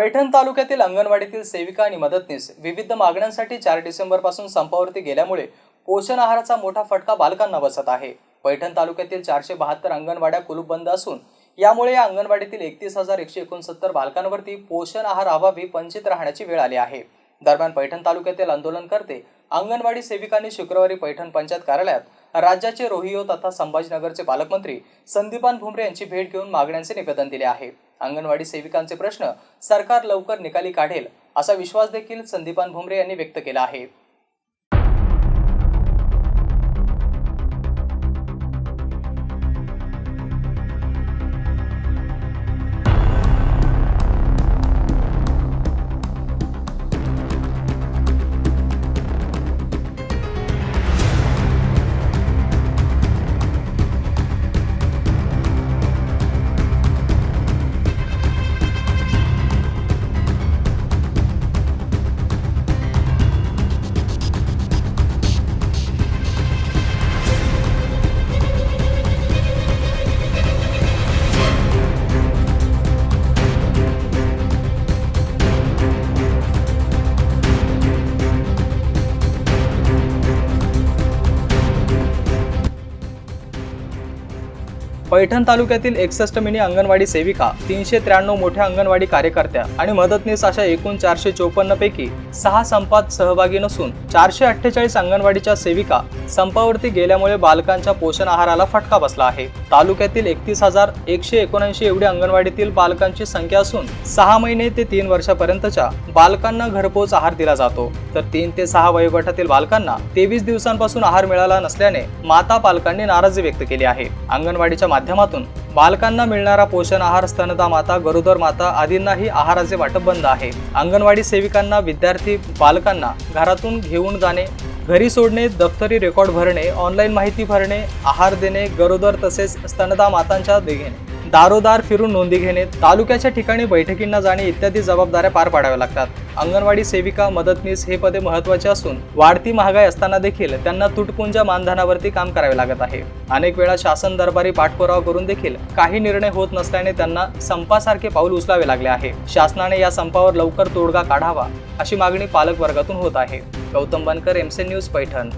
पैठण तालुक्यातील अंगणवाडीतील सेविका आणि मदतनीस विविध मागण्यांसाठी चार डिसेंबरपासून संपावरती गेल्यामुळे पोषण आहाराचा मोठा फटका बालकांना बसत आहे. पैठण तालुक्यातील चारशे बहात्तर अंगणवाड्या कुलूपबंद असून यामुळे या अंगणवाडीतील एकतीस हजार एकशे एकोणसत्तर बालकांवरती पोषण आहार अभावी वंचित राहण्याची वेळ आली आहे. दरम्यान पैठण तालुक्यातील आंदोलनकर्ते अंगणवाडी सेविकांनी शुक्रवारी पैठण पंचायत कार्यालयात राज्याचे रोहियो तथा संभाजीनगरचे पालकमंत्री संदीपान भुमरे यांची भेट घेऊन मागण्यांचे निवेदन दिले आहे. अंगणवाडी सेविकांचे प्रश्न सरकार लवकर निकाली काढेल असा विश्वास देखील संदीपान भुमरे यांनी व्यक्त केला आहे. पैठण तालुक्यातील एकसष्ट मिनी अंगणवाडी सेविका तीनशे त्र्याण्णव मोठ्या अंगणवाडी कार्यकर्त्या आणि मदतनीस अशा एकूण चारशे चोपन्न पैकी सहा संपात सहभागी नसून चारशे अठ्ठेचाळीस अंगणवाडीच्या सेविका संपावरती गेल्यामुळे बालकांच्या पोषण आहाराला फटका बसला आहे. तालुक्यातील एकतीस हजार एकशे एकोणऐंशी एवढी अंगणवाडीतील बालकांची संख्या असून सहा महिने ते तीन वर्षापर्यंतच्या बालकांना घरपोच आहार दिला जातो. तर तीन ते सहा वयोगटातील बालकांना तेवीस दिवसांपासून आहार मिळाला नसल्याने माता पालकांनी नाराजी व्यक्त केली आहे. अंगणवाडीच्या माध्यमातून बालकांना मिळणारा पोषण आहार स्तनदा माता गरोदर माता आदींनाही आहाराचे वाटप बंद आहे. अंगणवाडी सेविकांना विद्यार्थी बालकांना घरातून घेऊन जाणे घरी सोडणे दफ्तरी रेकॉर्ड भरणे ऑनलाईन माहिती भरणे आहार देणे गरोदर तसेच स्तनदा मातांच्या घेणे दारोदार फिरून नोंदी घेणे तालुक्याच्या ठिकाणी बैठकींना जाणे इत्यादी जबाबदाऱ्या पार पाडाव्या लागतात. अंगणवाडी सेविका मदतनीस हे पदे महत्त्वाचे असून वाढती महागाई असताना देखील त्यांना तुटपुंजा मानधनावरती काम करावे लागत आहे. अनेक वेळा शासन दरबारी पाठपुरावा करून देखील काही निर्णय होत नसल्याने त्यांना संपासारखे पाऊल उचलावे लागले आहे. शासनाने या संपावर लवकर तोडगा काढावा अशी मागणी पालक वर्गातून होत आहे. Gautam Bankar MC news Paithan.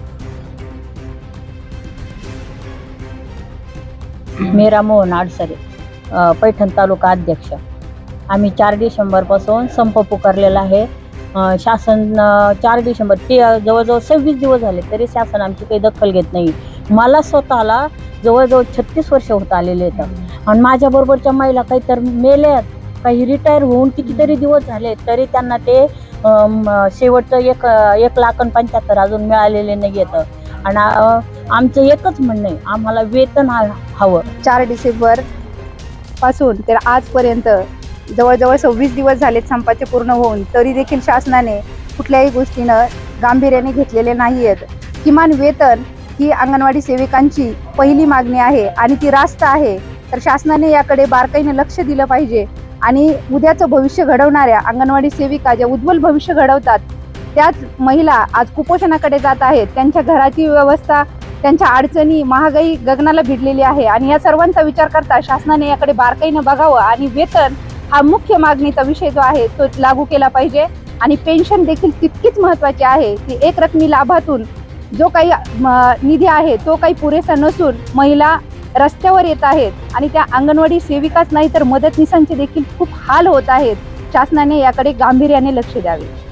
मेरा मोहन आडसरे पैठण तालुका अध्यक्ष. आम्ही चार डिसेंबरपासून संप पुकारलेला आहे. शासन चार डिसेंबर ते जवळजवळ सव्वीस दिवस झाले तरी शासन आमची काही दखल घेत नाही. मला स्वतःला जवळजवळ छत्तीस वर्ष होत आलेले आहेत. आणि माझ्याबरोबरच्या महिला काही तर मेल्यात काही रिटायर होऊन कितीतरी दिवस झाले तरी त्यांना ते शेवटचं एक एक लाख आणि पंच्याहत्तर अजून मिळालेले नाही येतं आणि आमचं एकच म्हणणं आहे आम्हाला वेतन हवं. चार डिसेंबर पासून तर आजपर्यंत जवळजवळ सव्वीस दिवस झालेत संपाचे पूर्ण होऊन तरी देखील शासनाने कुठल्याही गोष्टीनं गांभीर्याने घेतलेले नाही आहेत किमान वेतन ही अंगणवाडी सेविकांची पहिली मागणी आहे आणि ती रास्त आहे. तर शासनाने याकडे बारकाईने लक्ष दिलं पाहिजे आणि उद्याचं भविष्य घडवणाऱ्या अंगणवाडी सेविका ज्या उज्ज्वल भविष्य घडवतात त्याच महिला आज कुपोषणाकडे जात आहेत. त्यांच्या घराची व्यवस्था त्यांच्या अडचणी महागाई गगनाला भिडलेली आहे आणि या सर्वांचा विचार करता शासनाने याकडे बारकाईनं बघावं आणि वेतन हा मुख्य मागणीचा विषय जो आहे तो लागू केला पाहिजे. आणि पेन्शन देखील तितकीच महत्त्वाची आहे. की एक रकमी लाभातून जो काही म, निधी आहे तो काही पुरेसा नसून महिला रस्त्यावर येत आहेत आणि त्या अंगणवाडी सेविकाच नाही तर मदतनीसांचे देखील खूप हाल होत आहेत. शासनाने याकडे गांभीर्याने लक्ष द्यावे.